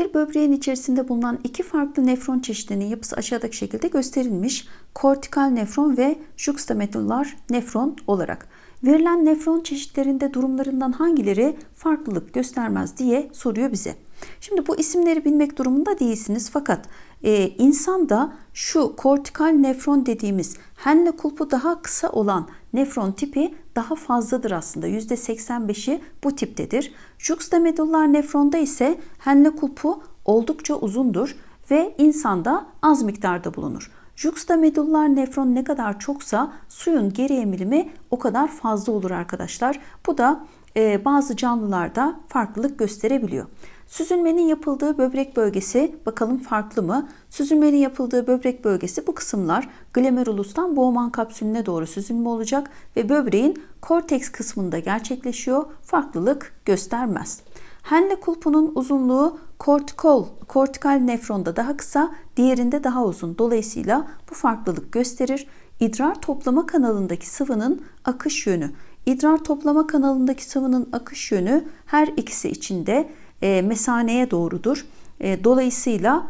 Bir böbreğin içerisinde bulunan iki farklı nefron çeşidinin yapısı aşağıdaki şekilde gösterilmiş. Kortikal nefron ve juxtamedullar nefron olarak. Verilen nefron çeşitlerinde durumlarından hangileri farklılık göstermez diye soruyor bize. Şimdi bu isimleri bilmek durumunda değilsiniz fakat e, insanda şu kortikal nefron dediğimiz henle kulpu daha kısa olan nefron tipi daha fazladır aslında. %85'i bu tiptedir. Juxtamedullar nefronda ise henle kulpu oldukça uzundur ve insanda az miktarda bulunur. Juxtamedullar nefron ne kadar çoksa suyun geri emilimi o kadar fazla olur arkadaşlar. Bu da e, bazı canlılarda farklılık gösterebiliyor. Süzülmenin yapıldığı böbrek bölgesi bakalım farklı mı? Süzülmenin yapıldığı böbrek bölgesi bu kısımlar glomerulustan Bowman kapsülüne doğru süzülme olacak ve böbreğin korteks kısmında gerçekleşiyor. Farklılık göstermez. Henle kulpunun uzunluğu kortikol, kortikal nefronda daha kısa, diğerinde daha uzun. Dolayısıyla bu farklılık gösterir. İdrar toplama kanalındaki sıvının akış yönü. İdrar toplama kanalındaki sıvının akış yönü her ikisi içinde e, mesaneye doğrudur. E, dolayısıyla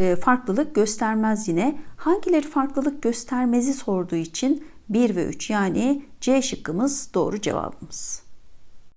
e, farklılık göstermez yine. Hangileri farklılık göstermezi sorduğu için 1 ve 3 yani C şıkkımız doğru cevabımız.